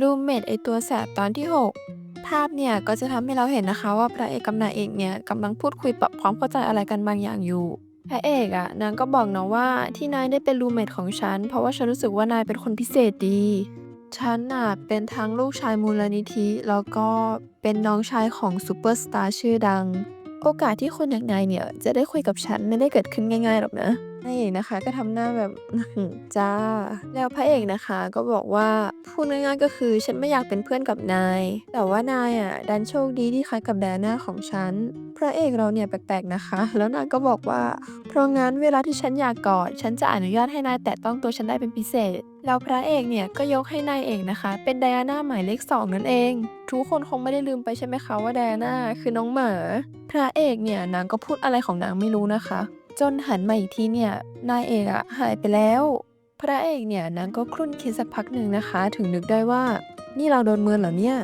รูมเมทไอตัวแสบตอนที่ 6 ภาพเนี่ยก็จะทำให้เราเห็นนะคะว่าพระเอกกับนางเอกเนี่ยกำลังพูดคุยปรับความเข้าใจอะไรกันบางอย่างอยู่ พระเอกอะนางก็บอกนะว่าที่นายได้เป็นรูมเมทของฉัน เพราะว่าฉันรู้สึกว่านายเป็นคนพิเศษดี ฉันน่ะเป็นทั้งลูกชายมูลนิธิ แล้วก็เป็นน้องชายของซูเปอร์สตาร์ชื่อดัง โอกาสที่คนอย่างนายเนี่ยจะได้คุยกับฉันไม่ได้เกิดขึ้นง่ายๆหรอกนะ นางเอกนะคะก็ทำหน้าแบบหือจ้า แล้วพระเอกนะคะก็บอกว่าพูดง่ายๆก็คือฉันไม่อยากเป็นเพื่อนกับนาย แต่ว่านายอะดันโชคดีที่คล้ายกับแดน่าของฉัน พระเอกเราเนี่ยแปลกๆนะคะ แล้วนางก็บอกว่า เพราะงั้นเวลาที่ฉันอยากกอด ฉันจะอนุญาตให้นายแตะต้องตัวฉันได้เป็นพิเศษแล้วพระเอกเนี่ยก็ยกให้นายเอกนะคะ เป็นไดอาน่าหมายเลขสองนั่นเอง ทุกคนคงไม่ได้ลืมไปใช่ไหมคะว่าไดอาน่าคือน้องหมา พระเอกเนี่ยนางก็พูดอะไรของนางไม่รู้นะคะ จนหันมาอีกทีเนี่ยนายเอกอะหายไปแล้ว พระเอกเนี่ยนางก็ครุ่นคิดสักพักหนึ่งนะคะ ถึงนึกได้ว่า นี่เราโดนเมินเหรอเนี่ย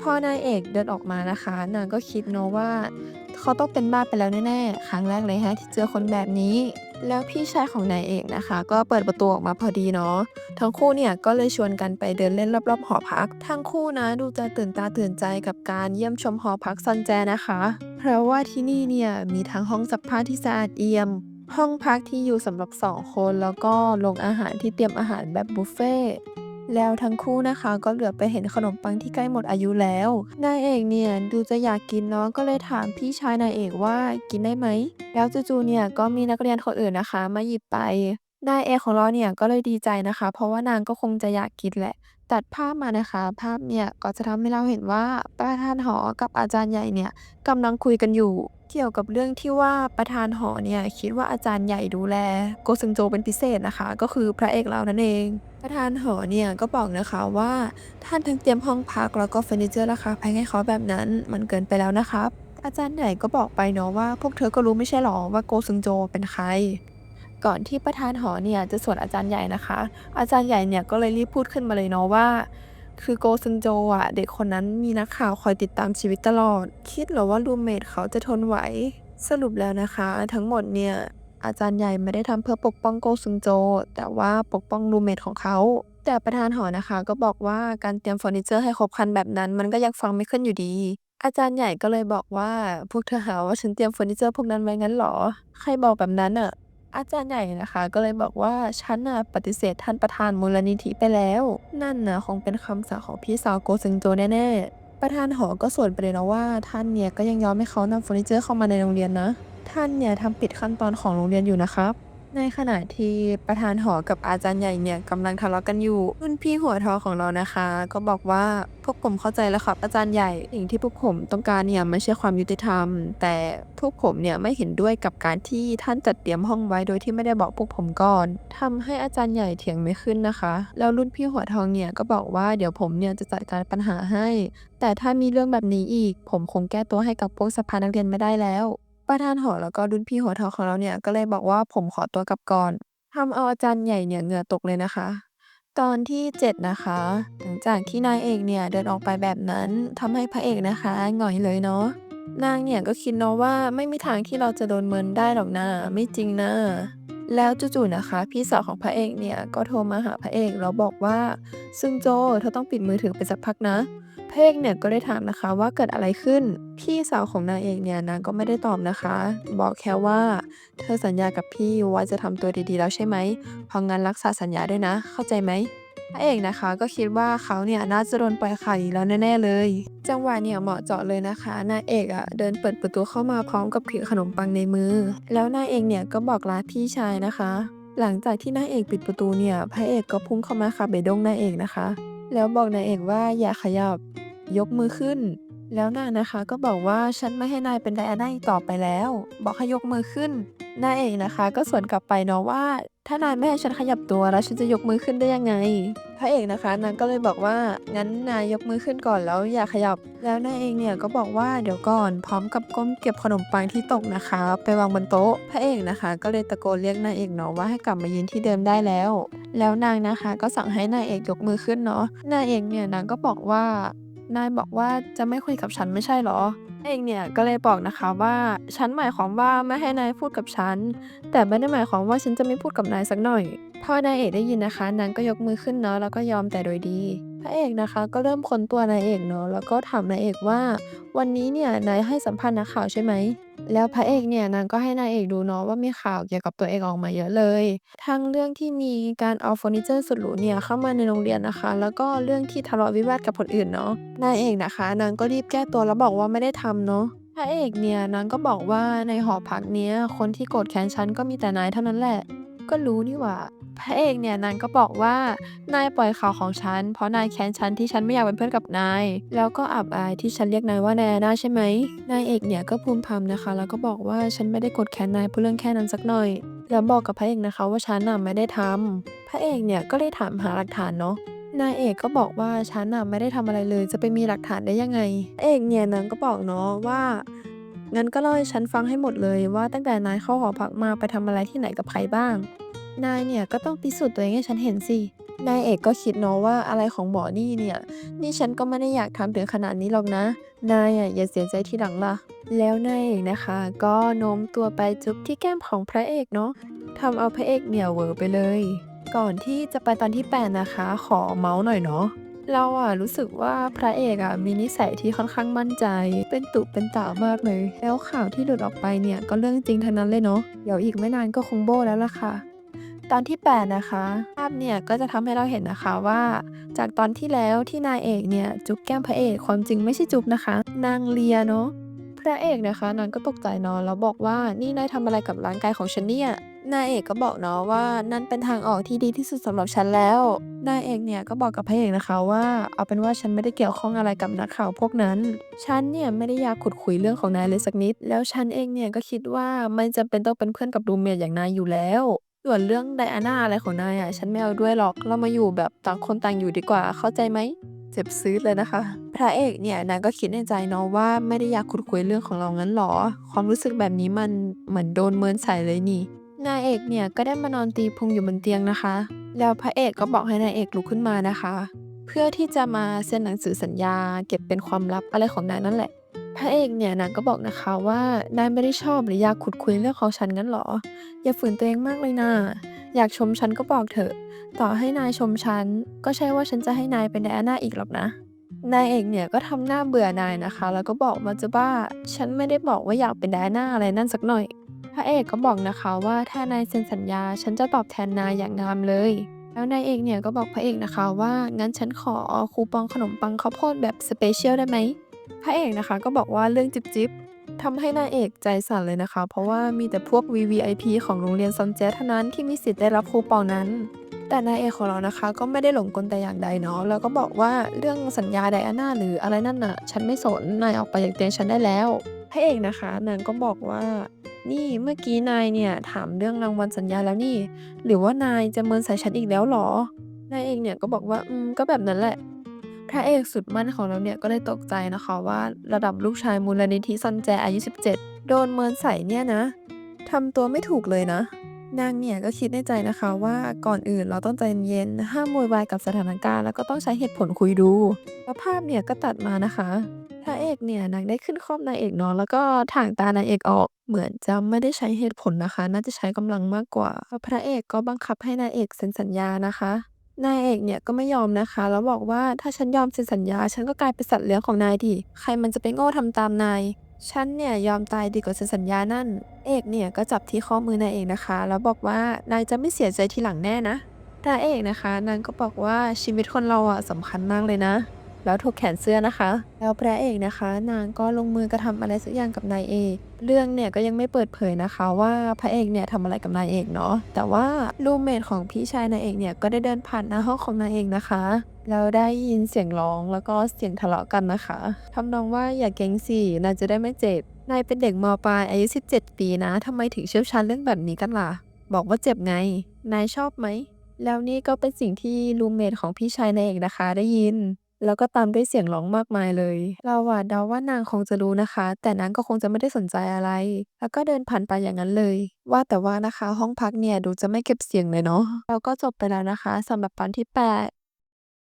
พอนายเอกเดินออกมานะคะ นางก็คิดเนาะว่า เขาต้องเป็นบ้าไปแล้วแน่ๆครั้งแรกเลยฮะที่เจอคนแบบนี้ แล้วพี่ชายของนายเอกนะคะ ก็เปิดประตูออกมาพอดีเนาะทั้งคู่เนี่ยก็เลยชวนกันไปเดินเล่นรอบๆหอพัก ทั้งคู่นะดูจะตื่นตาตื่นใจกับการเยี่ยมชมหอพักซันแจนะคะ เพราะว่าที่นี่เนี่ยมีทั้งห้องสักผ้าที่สะอาดเอี่ยม ห้องพักที่อยู่สำหรับสองคนแล้วก็โรงอาหารที่เตรียมอาหารแบบบุฟเฟ่ แล้วทั้งคู่นะคะก็เหลือไปเห็นขนมปังที่ใกล้หมดอายุแล้ว นายเอกเนี่ยดูจะอยากกินเนาะก็เลยถามพี่ชายนายเอกว่ากินได้ไหม แล้วจู่ๆเนี่ยก็มีนักเรียนคนอื่นนะคะ มาหยิบไป นายเอกของเราเนี่ยก็เลยดีใจนะคะ เพราะว่านางก็คงจะอยากกินแหละ ตัดภาพมานะคะ ภาพเนี่ยก็จะทำให้เราเห็นว่าประธานหอกับอาจารย์ใหญ่เนี่ยกำลังคุยกันอยู่ เกี่ยวกับเรื่องที่ว่าประธานหอเนี่ยคิดว่าอาจารย์ใหญ่ดูแลโกซึงโจเป็นพิเศษนะคะ ก็คือพระเอกเรานั่นเอง ประธานหอเนี่ยก็บอกนะคะว่าท่านทั้งเตรียมห้องพักแล้วก็เฟอร์นิเจอร์ราคาแพงให้เขาแบบนั้นมันเกินไปแล้วนะครับอาจารย์ใหญ่ก็บอกไปเนาะว่าพวกเธอก็รู้ไม่ใช่หรอว่าโกซึงโจเป็นใคร ก่อนที่ประธานหอเนี่ยจะสวนอาจารย์ใหญ่นะคะ อาจารย์ใหญ่เนี่ยก็เลยรีบพูดขึ้นมาเลยเนาะว่า คือโกซึงโจอะเด็กคนนั้นมีนักข่าวคอยติดตามชีวิตตลอด คิดหรอว่ารูมเมทเขาจะทนไหวสรุปแล้วนะคะ ทั้งหมดเนี่ยอาจารย์ใหญ่ไม่ได้ทำเพื่อปกป้องโกซึงโจ แต่ว่าปกป้องรูเมทของเขา แต่ประธานหอนะคะ ก็บอกว่าการเตรียมเฟอร์นิเจอร์ให้ครบครันแบบนั้น มันก็ยังฟังไม่ขึ้นอยู่ดี อาจารย์ใหญ่ก็เลยบอกว่าพวกเธอหาว่าฉันเตรียมเฟอร์นิเจอร์พวกนั้นไว้งั้นหรอ ใครบอกแบบนั้นอะ อาจารย์ใหญ่นะคะ ก็เลยบอกว่าฉันน่ะปฏิเสธท่านประธานมูลนิธิไปแล้ว นั่นน่ะคงเป็นคำสั่งของพี่สาวโกซึงโจแน่ๆ ประธานหอก็สวนไปเลยนะว่าท่านเนี่ยก็ยังยอมให้เขานำเฟอร์นิเจอร์เข้ามาในโรงเรียนนะ ท่านเนี่ยทำปิดขั้นตอนของโรงเรียนอยู่นะครับ ในขณะที่ประธานหอกับอาจารย์ใหญ่เนี่ยกำลังทะเลาะกันอยู่รุ่นพี่หัวทองของเรานะคะ ก็บอกว่าพวกผมเข้าใจแล้วครับอาจารย์ใหญ่สิ่งที่พวกผมต้องการเนี่ยไม่ใช่ความยุติธรรม แต่พวกผมเนี่ยไม่เห็นด้วยกับการที่ท่านจัดเตรียมห้องไว้โดยที่ไม่ได้บอกพวกผมก่อนทำให้อาจารย์ใหญ่เถียงไม่ขึ้นนะคะ แล้วรุ่นพี่หัวทองเนี่ยก็บอกว่าเดี๋ยวผมเนี่ยจะจัดการปัญหาให้ แต่ถ้ามีเรื่องแบบนี้อีก ผมคงแก้ตัวให้กับพวกสภานักเรียนไม่ได้แล้ว ประธานหอแล้วก็รุ่นพี่หัวทองของเราเนี่ยก็เลยบอกว่าผมขอตัวกลับก่อนทำเอาอาจารย์ใหญ่เนี่ยเหงื่อตกเลยนะคะ ตอนที่ 7 นะคะ หลังจากที่นายเอกเนี่ยเดินออกไปแบบนั้นทำให้พระเอกนะคะหงอยเลยเนาะนางเนี่ยก็คิดเนาะว่าไม่มีทางที่เราจะโดนเมินได้หรอกนะไม่จริงนะ แล้วจู่ๆนะคะ พี่สาวของพระเอกเนี่ยก็โทรมาหาพระเอกแล้วบอกว่า ซึ่งโจเธอต้องปิดมือถือไปสักพักนะ พระเอกเนี่ยก็ได้ถามนะคะว่าเกิดอะไรขึ้น พี่สาวของนางเอกเนี่ยนางก็ไม่ได้ตอบนะคะ บอกแค่ว่า เธอสัญญากับพี่ว่าจะทำตัวดีๆแล้วใช่ไหมเพราะงั้นรักษาสัญญาด้วยนะ เข้าใจไหมพระเอกนะคะก็คิดว่าเขาเนี่ยน่าจะโดนปล่อยข่าวอีกแล้วแน่ๆเลย จังหวะเนี่ยเหมาะเจาะเลยนะคะนายเอกอะ่ะเดินเปิดประตูเข้ามาพร้อมกับถือขนมปังในมือ แล้วนายเอกเนี่ยก็บอกลาพี่ชายนะคะ หลังจากที่นายเอกปิดประตูเนี่ยพระเอกก็พุ่งเข้ามาขับเบดงนายเอกนะคะ แล้วบอกนายเอกว่าอย่าขยับ ยกมือขึ้น แล้วนางนะคะก็บอกว่าฉันไม่ให้นายเป็นไดอาน่าอีกต่อไปแล้ว บอกให้ยกมือขึ้นนายเอกนะคะ ก็สวนกลับไปเนาะว่า ถ้านายไม่ให้ฉันขยับตัวแล้วฉันจะยกมือขึ้นได้ยังไง พระเอกนะคะนางก็เลยบอกว่างั้นนายยกมือขึ้นก่อนแล้วอย่าขยับ แล้วนายเองเนี่ยก็บอกว่าเดี๋ยวก่อนพร้อมกับก้มเก็บขนมปังที่ตกนะคะ ไปวางบนโต๊ะ พระเอกนะคะ ก็เลยตะโกนเรียกนายเอกเนาะว่าให้กลับมายืนที่เดิมได้แล้ว แล้วนางนะคะก็สั่งให้นายเอกยกมือขึ้นเนาะนายเอกเนี่ยนางก็บอกว่า นายบอกว่าจะไม่คุยกับฉันไม่ใช่เหรอ เองเนี่ยก็เลยบอกนะคะว่าฉันหมายความว่าไม่ให้นายพูดกับฉัน แต่ไม่ได้หมายความว่าฉันจะไม่พูดกับนายสักหน่อย พอนายเอกได้ยินนะคะ นางก็ยกมือขึ้นเนาะแล้วก็ยอมแต่โดยดีพพระเอกนะคะ ก็เริ่มค้นตัวนายเอกเนาะแล้วก็ถามนายเอกว่า วันนี้เนี่ยนายให้สัมภาษณ์นักข่าวใช่ไหม แล้วพระเอกเนี่ยนางก็ให้นายเอกดูเนาะว่ามีข่าวเกี่ยวกับตัวเองออกมาเยอะเลย ทั้งเรื่องที่มีการเอาเฟอร์นิเจอร์สุดหรูเนี่ยเข้ามาในโรงเรียนนะคะ แล้วก็เรื่องที่ทะเลาะวิวาทกับคนอื่นเนาะนายเอกนะคะ นางก็รีบแก้ตัวแล้วบอกว่าไม่ได้ทำเนาะพระเอกเนี่ยนางก็บอกว่าในหอพักเนี้ยคนที่โกรธแค้นฉันก็มีแต่นายเท่านั้นแหละ ก็รู้นี่หว่า พระเอกเนี่ยนางก็บอกว่านายปล่อยข่าวของฉัน เพราะนายแค้นฉันที่ฉันไม่อยากเป็นเพื่อนกับนาย แล้วก็อับอายที่ฉันเรียกนายว่านายอาน่าใช่ไหม นายเอกเนี่ยก็พูมพำนะคะ แล้วก็บอกว่าฉันไม่ได้กดแค้นนายเพราะเรื่องแค่นั้นสักหน่อย แล้วบอกกับพระเอกนะคะว่าฉันน่ะไม่ได้ทำพระเอกเนี่ยก็เลยถามหาหลักฐานเนาะนายเอกก็บอกว่าฉันน่ะไม่ได้ทำอะไรเลย จะไปมีหลักฐานได้ยังไง เอกเนี่ยนางก็บอกเนาะว่า งั้นก็เล่าให้ฉันฟังให้หมดเลยว่าตั้งแต่นายเข้าหอพักมาไปทำอะไรที่ไหนกับใครบ้าง นายเนี่ยก็ต้องพิสูจน์ตัวเองให้ฉันเห็นสิ นายเอกก็คิดเนาะว่าอะไรของหมอนี่เนี่ย นี่ฉันก็ไม่ได้อยากทำถึงขนาดนี้หรอกนะ นายอะอย่าเสียใจทีหลังล่ะ แล้วนายเอกนะคะ ก็โน้มตัวไปจุ๊บที่แก้มของพระเอกเนาะทำเอาพระเอกเหนียวเวอไปเลย ก่อนที่จะไปตอนที่แปดนะคะ ขอเมาส์หน่อยเนาะ เราอะรู้สึกว่าพระเอกอะมีนิสัยที่ค่อนข้างมั่นใจ เป็นตุเป็นตามากเลย แล้วข่าวที่หลุดออกไปเนี่ยก็เรื่องจริงทั้งนั้นเลยเนาะเดี๋ยวอีกไม่นานก็คงโบ้แล้วล่ะค่ะ ตอนที่ 8 นะคะ ภาพเนี่ยก็จะทำให้เราเห็นนะคะว่า จากตอนที่แล้วที่นายเอกเนี่ยจุ๊บแก้มพระเอกความจริงไม่ใช่จุ๊บนะคะ นางเลียเนาะพระเอกนะคะนางก็ตกใจนาะแล้วบอกว่านี่นายทำอะไรกับร่างกายของฉันเนี่ย นายเอกก็บอกเนาะว่านั่นเป็นทางออกที่ดีที่สุดสำหรับฉันแล้ว นายเอกเนี่ยก็บอกกับพระเอกนะคะว่าเอาเป็นว่าฉันไม่ได้เกี่ยวข้องอะไรกับนักข่าวพวกนั้น ฉันเนี่ยไม่ได้อยากขุดคุยเรื่องของนายเลยสักนิด แล้วฉันเองเนี่ยก็คิดว่าไม่จำเป็นต้องเป็นเพื่อนกับรูเมทอย่างนายอยู่แล้วส่วนเรื่องไดอาน่าอะไรของนายอะฉันไม่เอาด้วยหรอกเรามาอยู่แบบต่างคนต่างอยู่ดีกว่าเข้าใจไหมเจ็บซื้อเลยนะคะ พระเอกเนี่ยนางก็คิดในใจเนาะว่าไม่ได้อยากขุดคุยเรื่องของเรางั้นหรอ ความรู้สึกแบบนี้มันเหมือนโดนเมินใส่เลยนี่ นายเอกเนี่ยก็ได้มานอนตีพุงอยู่บนเตียงนะคะ แล้วพระเอกก็บอกให้นายเอกลุกขึ้นมานะคะ เพื่อที่จะมาเซ็นหนังสือสัญญา เก็บเป็นความลับอะไรของนายนั่นแหละ พระเอกเนี่ยนางก็บอกนะคะว่านายไม่ได้ชอบหรืออยากขุดคุยเรื่องของฉันงั้นหรอ อย่าฝืนตัวเองมากเลยนะอยากชมฉันก็บอกเถอะ ต่อให้นายชมฉันก็ใช่ว่าฉันจะให้นายเป็นไดอาน่าอีกหรอกนะนายเอกเนี่ยก็ทำหน้าเบื่อนายนะคะ แล้วก็บอกมาจะบ้า ฉันไม่ได้บอกว่าอยากเป็นไดอาน่าอะไรนั่นสักหน่อย พระเอกก็บอกนะคะว่าถ้านายเซ็นสัญญาฉันจะตอบแทนนายอย่างงามเลย แล้วนายเอกเนี่ยก็บอกพระเอกนะคะว่างั้นฉันขอคูปองขนมปังข้าวโพดแบบสเปเชียลได้ไหมพระเอกนะคะก็บอกว่าเรื่องจิบจิบทำให้นายเอกใจสั่นเลยนะคะ เพราะว่ามีแต่พวก VVIP ของโรงเรียนซอนแจ๊เท่านั้นที่มีสิทธิ์ได้รับคูปองนั้น แต่นายเอกของเรานะคะก็ไม่ได้หลงกลแต่อย่างใดเนาะแล้วก็บอกว่าเรื่องสัญญาไดอาน่าหรืออะไรนั่นน่ะ ฉันไม่สนนายออกไปจากเตียงฉันได้แล้วพระเอกนะคะนางก็บอกว่า นี่เมื่อกี้นายเนี่ยถามเรื่องรางวัลสัญญาแล้วนี่ หรือว่านายจะเมินใส่ฉันอีกแล้วหรอนายเอกเนี่ยก็บอกว่าอืมก็แบบนั้นแหละ พระเอกสุดมั่นของเราเนี่ยก็เลยตกใจนะคะว่าระดับลูกชายมูลนิธิซอนแจอายุ 17 โดนเมินใส่เนี่ยนะทำตัวไม่ถูกเลยนะ นางเนี่ยก็คิดในใจนะคะว่าก่อนอื่นเราต้องใจเย็นห้ามโวยวายกับสถานการณ์แล้วก็ต้องใช้เหตุผลคุยดูแล้วภาพเนี่ยก็ตัดมานะคะ พระเอกเนี่ยนางได้ขึ้นคร่อมนายเอกเนาะ แล้วก็ถ่างตานายเอกออก เหมือนจะไม่ได้ใช้เหตุผลนะคะ น่าจะใช้กำลังมากกว่า พระเอกก็บังคับให้นายเอกเซ็นสัญญานะคะ นายเอกเนี่ยก็ไม่ยอมนะคะ แล้วบอกว่าถ้าฉันยอมเซ็นสัญญา ฉันก็กลายเป็นสัตว์เลี้ยงของนายดิใครมันจะไปโง่ทำตามนาย ฉันเนี่ยยอมตายดีกว่าเซ็นสัญญานั่น เอกเนี่ยก็จับที่ข้อมือนายเอกนะคะ แล้วบอกว่านายจะไม่เสียใจทีหลังแน่นะนายเอกนะคะนางก็บอกว่าชีวิตคนเราอะสำคัญมากเลยนะ แล้วถกแขนเสื้อนะคะ แล้วพระเอกนะคะ นางก็ลงมือกระทำอะไรสักอย่างกับนายเอกเรื่องเนี่ยก็ยังไม่เปิดเผยนะคะว่าพระเอกเนี่ยทำอะไรกับนายเอกเนาะแต่ว่ารูมเมทของพี่ชายนายเอกเนี่ยก็ได้เดินผ่านหน้าห้องของนายเอกนะคะแล้วได้ยินเสียงร้องแล้วก็เสียงทะเลาะกันนะคะทำนองว่าอย่าเก่งสินายจะได้ไม่เจ็บนายเป็นเด็กมปลายอายุ 17 ปีนะทำไมถึงเชี่ยวชาญเรื่องแบบนี้กันล่ะ บอกว่าเจ็บไง นายชอบไหม แล้วนี่ก็เป็นสิ่งที่รูมเมทของพี่ชายนายเอกนะคะได้ยิน แล้วก็ตามด้วยเสียงร้องมากมายเลย เราอะเดาว่านางคงจะรู้นะคะ แต่นางก็คงจะไม่ได้สนใจอะไร แล้วก็เดินผ่านไปอย่างนั้นเลย ว่าแต่ว่านะคะ ห้องพักเนี่ยดูจะไม่เก็บเสียงเลยเนาะแล้วก็จบไปแล้วนะคะสำหรับตอนที่ 8